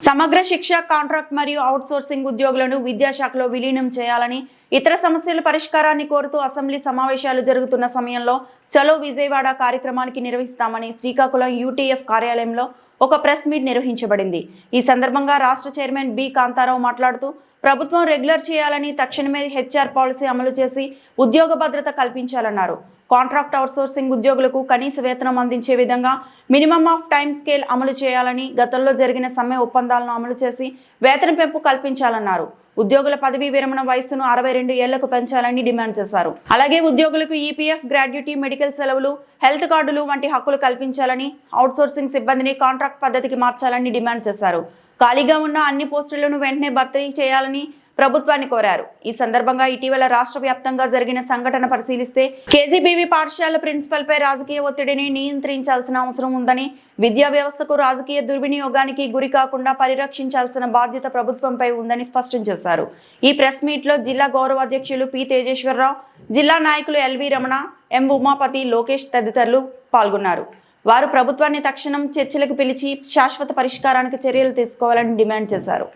సమగ్ర శిక్ష కాంట్రాక్ట్ మరియు అవుట్సోర్సింగ్ ఉద్యోగులను విద్యాశాఖలో విలీనం చేయాలని ఇతర సమస్యల పరిష్కారాన్ని కోరుతూ అసెంబ్లీ సమావేశాలు జరుగుతున్న సమయంలో చలో విజయవాడ కార్యక్రమానికి నిర్వహిస్తామని శ్రీకాకుళం యూటీఎఫ్ కార్యాలయంలో ఒక ప్రెస్ మీట్ నిర్వహించబడింది. ఈ సందర్భంగా రాష్ట్ర చైర్మన్ బి. కాంతారావు మాట్లాడుతూ ప్రభుత్వం రెగ్యులర్ చేయాలని తక్షణమే హెచ్ఆర్ పాలసీ అమలు చేసి ఉద్యోగ భద్రత కల్పించాలన్నారు. కాంట్రాక్ట్ అవుట్సోర్సింగ్ ఉద్యోగులకు కనీస వేతనం అందించే విధంగా మినిమం ఆఫ్ టైం స్కేల్ అమలు చేయాలని గతంలో జరిగిన సమ్మె ఒప్పందాలను అమలు చేసి వేతన పెంపు కల్పించాలన్నారు. ఉద్యోగుల పదవీ విరమణ వయసును అరవై రెండు ఏళ్ళకు పెంచాలని డిమాండ్ చేశారు. అలాగే ఉద్యోగులకు ఈపీఎఫ్ గ్రాడ్యుటీ మెడికల్ సెలవులు హెల్త్ కార్డులు వంటి హక్కులు కల్పించాలని అవుట్సోర్సింగ్ సిబ్బందిని కాంట్రాక్ట్ పద్ధతికి మార్చాలని డిమాండ్ చేశారు. ఖాళీగా ఉన్న అన్ని పోస్టులను వెంటనే భర్తీ చేయాలని ప్రభుత్వాన్ని కోరారు. ఈ సందర్భంగా ఇటీవల రాష్ట్ర వ్యాప్తంగా జరిగిన సంఘటన పరిశీలిస్తే కేజీబీవీ పాఠశాల ప్రిన్సిపల్ పై రాజకీయ ఒత్తిడిని నియంత్రించాల్సిన అవసరం ఉందని విద్యా వ్యవస్థకు రాజకీయ దుర్వినియోగానికి గురి కాకుండా పరిరక్షించాల్సిన బాధ్యత ప్రభుత్వంపై ఉందని స్పష్టం చేశారు. ఈ ప్రెస్ మీట్లో జిల్లా గౌరవ అధ్యక్షులు పి తేజేశ్వరరావు జిల్లా నాయకులు L V Ramana M Umapathi Lokesh తదితరులు పాల్గొన్నారు. వారు ప్రభుత్వాన్ని తక్షణం చర్చలకు పిలిచి శాశ్వత పరిష్కారానికి చర్యలు తీసుకోవాలని డిమాండ్ చేశారు.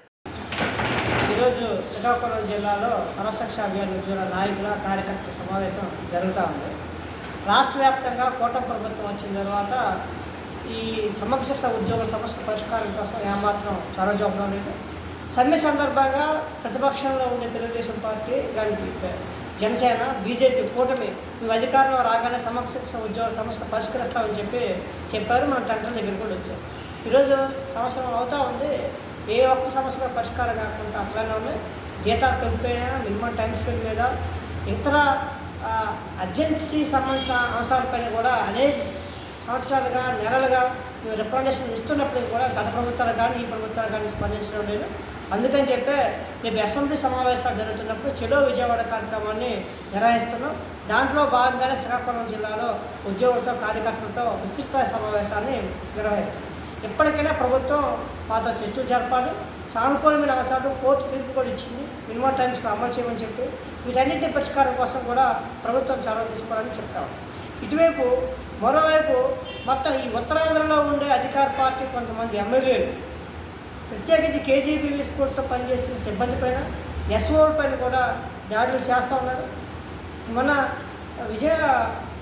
ఈరోజు శ్రీకాకుళం జిల్లాలో సర్వశిక్ష అభియాన్ ఉద్యోగుల నాయకుల కార్యకర్త సమావేశం జరుగుతూ ఉంది. రాష్ట్ర వ్యాప్తంగా కూటమి ప్రభుత్వం వచ్చిన తర్వాత ఈ సమగ్ర శిక్ష ఉద్యోగుల సమస్య పరిష్కారం కోసం ఏమాత్రం చొరవ లేదు. సమ్మె సందర్భంగా ప్రతిపక్షంలో ఉండే తెలుగుదేశం పార్టీ దానికి జనసేన బీజేపీ కూటమి మేము అధికారంలో రాగానే సమగ్ర ఉద్యోగ సమస్య పరిష్కరిస్తామని చెప్పి చెప్పారు. మన టెంటర్ దగ్గర కూడా వచ్చాం ఈరోజు సంవత్సరం అవుతా ఉంది. ఏ ఒక్క సమస్య పరిష్కారం కాకుండా అట్లానే ఉన్నాయి జీతాలు పెంపైనా మినిమం టైం స్పెండ్ మీద ఇతర అర్జెన్సీ సంబంధించిన అంశాలపైన కూడా అనేక సంవత్సరాలుగా నెలలుగా రికమెండేషన్ ఇస్తున్నప్పుడు కూడా గత ప్రభుత్వాలు కానీ ఈ ప్రభుత్వాలు కానీ స్పందించడం లేదు. అందుకని చెప్పే రేపు అసెంబ్లీ సమావేశాలు జరుగుతున్నప్పుడు చెలో విజయవాడ కార్యక్రమాన్ని నిర్వహిస్తున్నాం. దాంట్లో భాగంగానే శ్రీకాకుళం జిల్లాలో ఉద్యోగులతో కార్యకర్తలతో విస్తృత స్థాయి సమావేశాన్ని నిర్వహిస్తున్నాం. ఎప్పటికైనా ప్రభుత్వం మాతో చర్చలు జరపాలి. సానుకూలమైన అంశాలు కోర్టు తీర్పు కూడా ఇచ్చింది. మినిమం టైమ్స్ అమలు చేయమని చెప్పి వీటన్నింటి పరిష్కారం కోసం కూడా ప్రభుత్వం చొరవ తీసుకోవాలని చెప్తాం ఇటువైపు మరోవైపు మొత్తం ఈ ఉత్తరాంధ్రలో ఉండే అధికార పార్టీ కొంతమంది ఎమ్మెల్యేలు ప్రత్యేకించి కేజీబీవీ స్కూల్స్లో పనిచేస్తున్న సిబ్బంది పైన ఎస్ఓ పైన కూడా దాడులు చేస్తూ ఉన్నారు. మన విజయ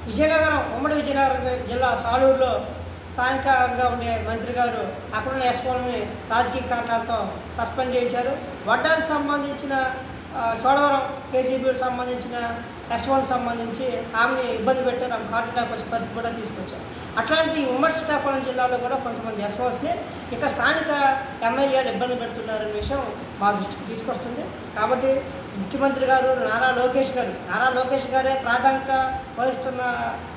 విజయనగరం ఉమ్మడి విజయనగరం జిల్లా సాలూరులో స్థానికంగా ఉండే మంత్రి గారు అక్కడున్న ఎస్ఓల్ని రాజకీయ కారణాలతో సస్పెండ్ చేయించారు. వడ్డానికి సంబంధించిన చోడవరం కేజీబీకి సంబంధించిన ఎస్ఓకి సంబంధించి ఆమెని ఇబ్బంది పెట్టారు ఆమె హార్ట్ అటాక్ వచ్చే పరిస్థితి కూడా తీసుకొచ్చారు. అట్లాంటి ఉమ్మడి శ్రీకాకుళం జిల్లాలో కూడా కొంతమంది ఎస్ఓస్ని ఇక స్థానిక ఎమ్మెల్యేలు ఇబ్బంది పెడుతున్నారనే విషయం మా దృష్టికి తీసుకొస్తుంది. కాబట్టి ముఖ్యమంత్రి గారు నారా లోకేష్ గారు నారా లోకేష్ గారే ప్రాధాన్యత వహిస్తున్న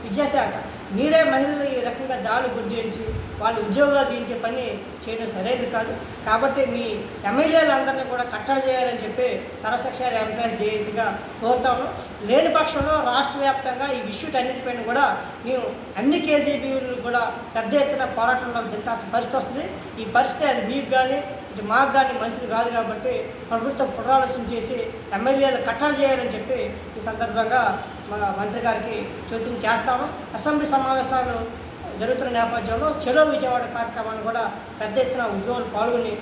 విద్యాశాఖ. మీరే మహిళలు ఈ రకంగా దాడులు గురించి వాళ్ళు ఉద్యోగాలు తీయించే పని చేయడం సరైనది కాదు. కాబట్టి మీ ఎమ్మెల్యేలందరినీ కూడా కట్టడి చేయాలని చెప్పి సరశిక్ష ఎంప్లాయీస్ జేఏసీగా కోరుతాము. లేని పక్షంలో రాష్ట్ర వ్యాప్తంగా ఈ ఇష్యూటన్నిటిపైన కూడా మేము అన్ని కేజీబీలు కూడా పెద్ద ఎత్తున పోరాటంలో దించాల్సిన పరిస్థితి వస్తుంది. ఈ పరిస్థితి అది మీకు కానీ ఇటు మార్గాన్ని మంచిది కాదు కాబట్టి ప్రభుత్వం పునరాలోచన చేసి ఎమ్మెల్యేలు కట్టడి చేయాలని చెప్పి ఈ సందర్భంగా మన మంత్రి గారికి సూచన చేస్తాము. అసెంబ్లీ సమావేశాలు జరుగుతున్న నేపథ్యంలో చెలో విజయవాడ కార్యక్రమాన్ని కూడా పెద్ద ఎత్తున ఉద్యోగులు పాల్గొని